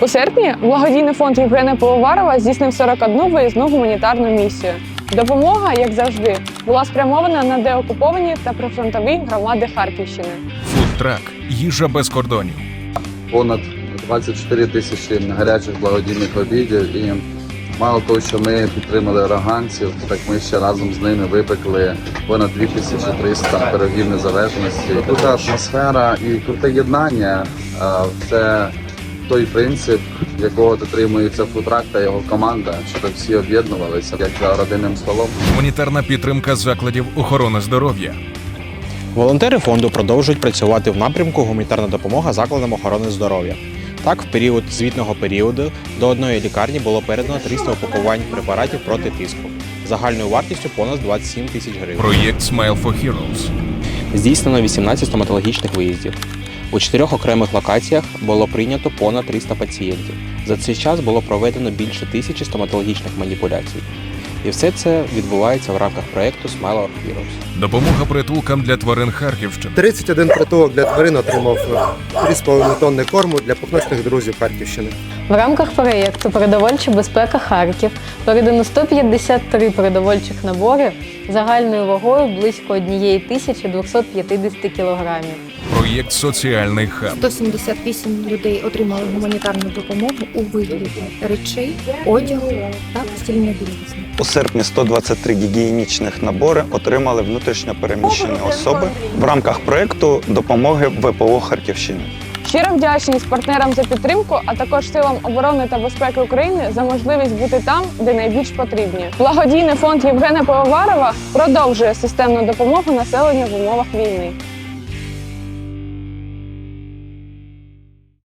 У серпні благодійний фонд Євгена Пивоварова здійснив 41 виїзну гуманітарну місію. Допомога, як завжди, була спрямована на деокуповані та прифронтові громади Харківщини. Фудтрак їжа без кордонів. понад 24 тисячі гарячих благодійних обідів. І мало того, що ми підтримали роганців, так ми ще разом з ними випекли понад 2300 пирогів незалежності. Крута атмосфера і круте єднання це той принцип, якого дотримується футрак та його команда, щоб всі об'єднувалися як за родинним столом. Гуманітарна підтримка закладів охорони здоров'я. Волонтери фонду продовжують працювати в напрямку гуманітарна допомога закладам охорони здоров'я. Так, в період звітного періоду до одної лікарні було передано 300 упакувань препаратів проти тиску загальною вартістю понад 27 тисяч гривень. Проєкт Smile for Heroes. Здійснено 18 стоматологічних виїздів. У чотирьох окремих локаціях було прийнято понад 300 пацієнтів. За цей час було проведено більше тисячі стоматологічних маніпуляцій. І все це відбувається в рамках проєкту Smile of Heroes. Допомога притулкам для тварин Харківщини. 31 притулок для тварин отримав 3,5 тонни корму для пухнастих друзів Харківщини. В рамках проєкту Продовольча безпека Харків передано 153 продовольчих набори загальною вагою близько 1250 кілограмів. Проєкт Соціальний хаб. 178 людей отримали гуманітарну допомогу у вигляді речей, одягу та постільної білизни. У серпні 123 гігієнічних набори отримали внутрішньо переміщені особи в рамках проекту допомоги ВПО Харківщини. Щиро вдячність партнерам за підтримку, а також силам оборони та безпеки України за можливість бути там, де найбільш потрібні. Благодійний фонд Євгена Пивоварова продовжує системну допомогу населенню в умовах війни.